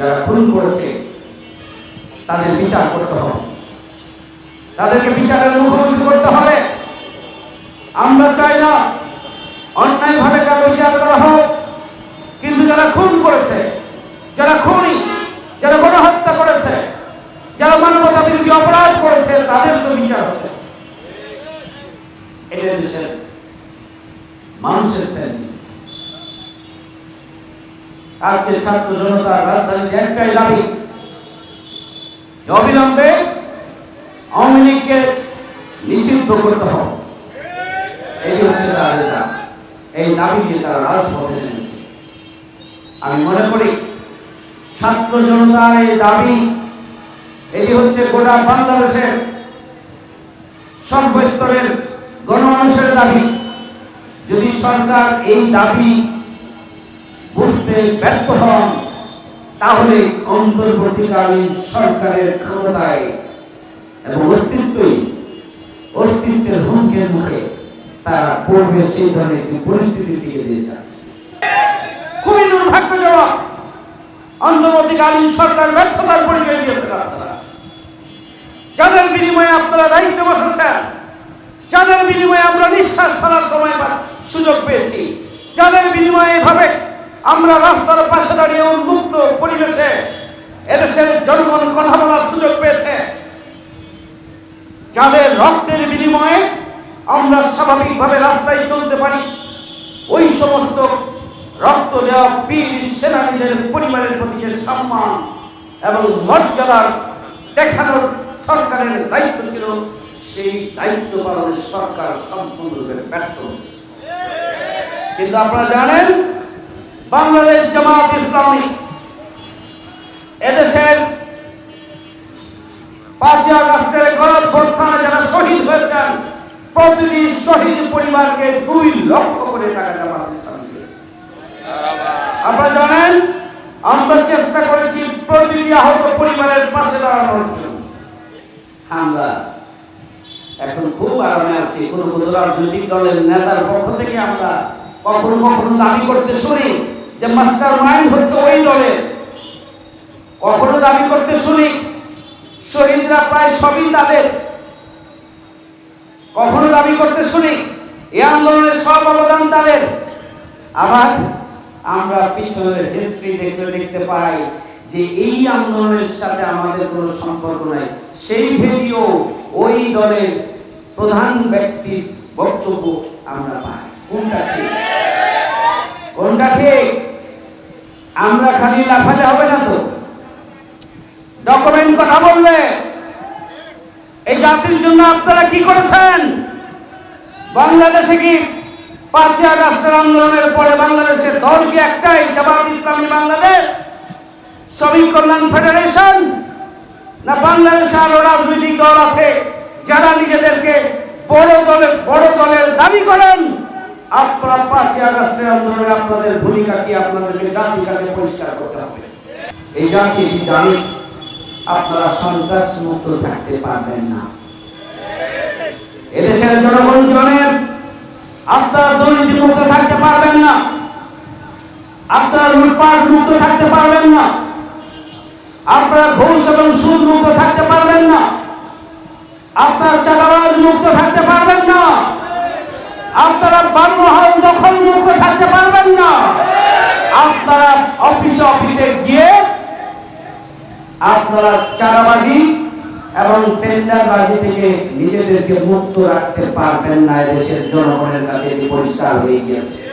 যারা খুন করেছে, তাদের বিচার করতে হবে। তাদেরকে বিচারের মুখোমুখি করতে হবে। আমরা চাই না অন্যায়ভাবে কারও বিচার করা হোক, কিন্তু যারা খুন করেছে, যারা খুনি, যারা গণহত্যা করেছে, যারা মানবতা বিরোধী অপরাধ করেছে, তাদের তো বিচার হবে। এটা দেশের মানুষের সেন্টিমেন্ট আজকে ছাত্র জনতার রাজধানীতে একটাই দাবি, অবিলম্বে আওয়ামী লীগকে নিষিদ্ধ করতে হবে। এই হচ্ছে তাদের দাবি এই দাবি নিয়ে তারা রাজপথে নেমেছে আমি মনে করি, ছাত্র জনতার এই দাবি, এটি হচ্ছে গোটা বাংলাদেশের সর্বস্তরের গণমানুষের দাবি। যদি সরকার এই দাবি বুঝতে ব্যর্থ হন, তাহলে অন্তর্বর্তীকালীন সরকারের ক্ষমতায় এবং অস্তিত্বই অস্তিত্বের হুমকির মুখে তারা পড়বে সেই ধরনের একটি পরিস্থিতির দিকে দিয়ে যাচ্ছে। খুবই দুর্ভাগ্যজনক, অন্তর্বর্তীকালীন সরকার ব্যর্থতার পরিচয় আপনারা। যাদের বিনিময়ে আপনারা দায়িত্বে বসেছেন, যাদের বিনিময়ে আমরা নিঃশ্বাস ফেলার সময় সুযোগ পেয়েছি, যাদের বিনিময়ে এভাবে আমরা রাস্তার পাশে দাঁড়িয়ে উন্মুক্ত পরিবেশে এদেশের জনগণ কথা বলার সুযোগ পেয়েছে। যাদের রক্তের বিনিময়ে আমরা স্বাভাবিকভাবে রাস্তায় চলতে পারি, ওই সমস্ত রক্ত দেওয়া বীর সেনানীদের পরিবারের প্রতি যে সম্মান এবং মর্যাদার দেখানোর সরকারের দায়িত্ব ছিল, সেই দায়িত্ব পালনের সরকার সম্পূর্ণরূপে ব্যর্থ হয়েছে। কিন্তু আপনারা জানেন বাংলাদেশ জামাত ইসলামী। এদেশের পাঁচই আগস্টের গণঅভ্যুত্থানে যারা শহীদ হয়েছেন, প্রতিটি শহীদ পরিবারকে দুই লক্ষ করে টাকা জামাত ইসলামী দিয়েছে। আপনারা জানেন, আমরা চেষ্টা করেছি প্রতিটি আহত পরিবারের পাশে দাঁড়ানোর জন্য। আমরা এখন খুব আরামে আছি। কোন কোন রাজনৈতিক দলের নেতার পক্ষ থেকে আমরা কখনো কখনো দাবি করতে শুনি যে মাস্টার মাইন্ড হচ্ছে ওই দলের কখনো দাবি করতে শুনি, শহীদরা প্রায় সবই তাদের। কখনো দাবি করতে শুনি, এই আন্দোলনের সব অবদান তাদের। আবার আমরা পিছনের হিস্ট্রি দেখলে দেখতে পাই যে এই আন্দোলনের সাথে আমাদের কোনো সম্পর্ক নাই। সেই ভিডিও ওই দলের প্রধান ব্যক্তির বক্তব্য আমরা পাই। কোনটা ঠিক? কোনটা ঠিক? আমরা খালি লাফালে হবে না তো? ডকুমেন্ট কথা বললে। এই জাতির জন্য আপনারা কি করেছেন? বাংলাদেশে কি পাঁচই আগস্টের আন্দোলনের পরে বাংলাদেশের দল কি একটাই? জামাত ইসলামী বাংলাদেশ? শ্রমিক কল্যাণ ফেডারেশন? না বাংলাদেশে আরও রাজনৈতিক দল আছে যারা নিজেদেরকে বড় দলের বড় দলের দাবি করেন? পাঁচই আগস্টের আন্দোলনে আপনাদের ভূমিকা কি আপনাদেরকে জাতির কাছে পরিষ্কার করতে হবে? এই জাতি জানি আপনারা সন্ত্রাস মুক্ত থাকতে পারবেন না। এদেশের জনগণ জানেন আপনারা দুর্নীতি মুক্ত থাকতে পারবেন না। আপনারা লুটপাট মুক্ত থাকতে পারবেন না। আপনারা ঘুষ এবং সুদ মুক্ত থাকতে পারবেন না। আপনারা চাঁদাবাজ মুক্ত থাকতে পারবেন না। আপনারা বানমহল দখল মুক্ত থাকতে পারবেন না। আপনারা অফিসে অফিসে গিয়ে আপনারা চারাবাজি এবং টেন্ডারবাজি থেকে নিজেদেরকে মুক্ত রাখতে পারবেন না দেশের জনগণের কাছে পরিষ্কার হয়ে গিয়েছে।